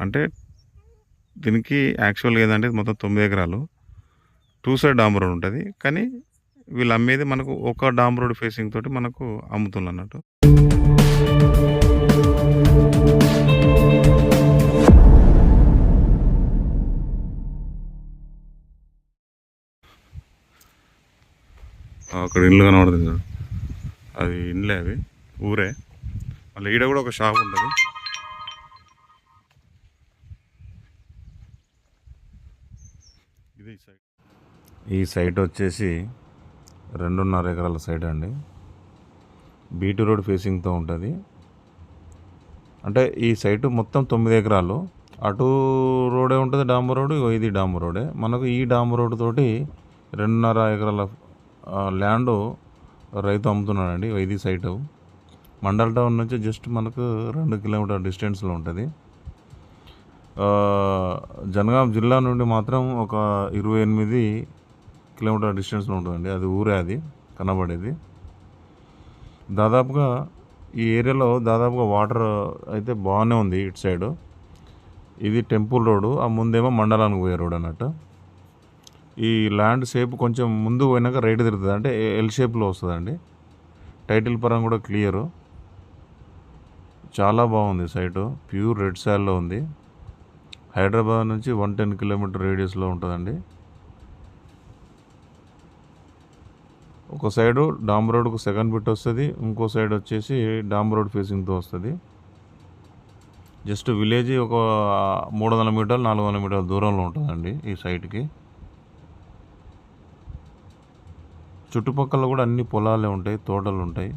అంటే దీనికి యాక్చువల్గా ఏదంటే మొత్తం తొమ్మిది ఎకరాలు. టూ సైడ్ డామ్ రోడ్ ఉంటుంది. కానీ వీళ్ళు అమ్మేది మనకు ఒక డామ్ రోడ్ ఫేసింగ్ తోటి మనకు అమ్ముతుంది అన్నట్టు. అక్కడ ఇండ్లు కనబడుతుంది అది ఇండ్లే అవి ఊరే. మళ్ళీ ఈడ కూడా ఒక షాప్ ఉంటుంది. ఇది సైట్ ఈ సైట్ వచ్చేసి రెండున్నర ఎకరాల సైట్ అండి. బీటీ రోడ్ ఫేసింగ్తో ఉంటుంది. అంటే ఈ సైటు మొత్తం తొమ్మిది ఎకరాలు. అటు రోడే ఉంటుంది డాంబర్ రోడ్ ఇది డాంబర్ రోడే. మనకు ఈ డాంబర్ రోడ్ తోటి రెండున్నర ఎకరాల ల్యాండ్ రైతు అమ్ముతున్నాడండి. ఇగో ఇది సైటు. మండల్ టౌన్ నుంచి జస్ట్ మనకు రెండు కిలోమీటర్ డిస్టెన్స్లో ఉంటుంది. జనగాం జిల్లా నుండి మాత్రం ఒక ఇరవై ఎనిమిది కిలోమీటర్ డిస్టెన్స్లో ఉంటుందండి. అది ఊరే అది కనబడేది. దాదాపుగా ఈ ఏరియాలో దాదాపుగా వాటర్ అయితే బాగానే ఉంది ఇటు సైడు. ఇది టెంపుల్ రోడ్డు ఆ ముందేమో మండలానికి పోయే రోడ్ అన్నట్టు. ఈ ల్యాండ్ షేప్ కొంచెం ముందు పోయినాక రైట్ తిరుగుతుంది. అంటే ఎల్ షేప్లో వస్తుందండి. టైటిల్ పరంగా కూడా క్లియరు. చాలా బాగుంది సైటు. ప్యూర్ రెడ్ సాయిల్లో ఉంది. హైదరాబాద్ నుంచి వన్ టెన్ కిలోమీటర్ రేడియస్లో ఉంటుందండి. ఒక సైడు డామ్ రోడ్కు సెకండ్ బిట్ వస్తుంది ఇంకో సైడ్ వచ్చేసి డామ్ రోడ్ ఫేసింగ్తో వస్తుంది. జస్ట్ విలేజ్ ఒక మూడు వందల మీటర్లు నాలుగు వందల మీటర్ల దూరంలో ఉంటుందండి ఈ సైట్కి. చుట్టుపక్కల కూడా అన్ని పొలాలే ఉంటాయి తోటలు ఉంటాయి.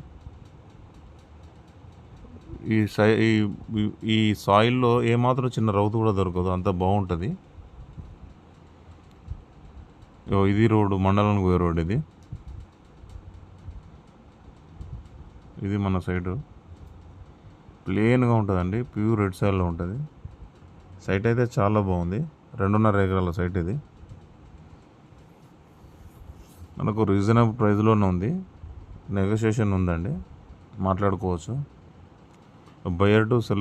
ఈ సై ఈ ఈ- సాయిల్లో ఏమాత్రం చిన్న రౌతు కూడా దొరకదు. అంత బాగుంటుంది. ఇది రోడ్డు మండలానికి పోయే రోడ్ ఇది. ఇది మన సైడు. ప్లెయిన్గా ఉంటుందండి. ప్యూర్ రెడ్ సైడ్లో ఉంటుంది. సైట్ అయితే చాలా బాగుంది. రెండున్నర ఎకరాల సైట్ ఇది. మనకు రీజనబుల్ ప్రైస్లోనే ఉంది. నెగోషియేషన్ ఉందండి. మాట్లాడుకోవచ్చు. ಬಯರ್ಡು ಸಲ್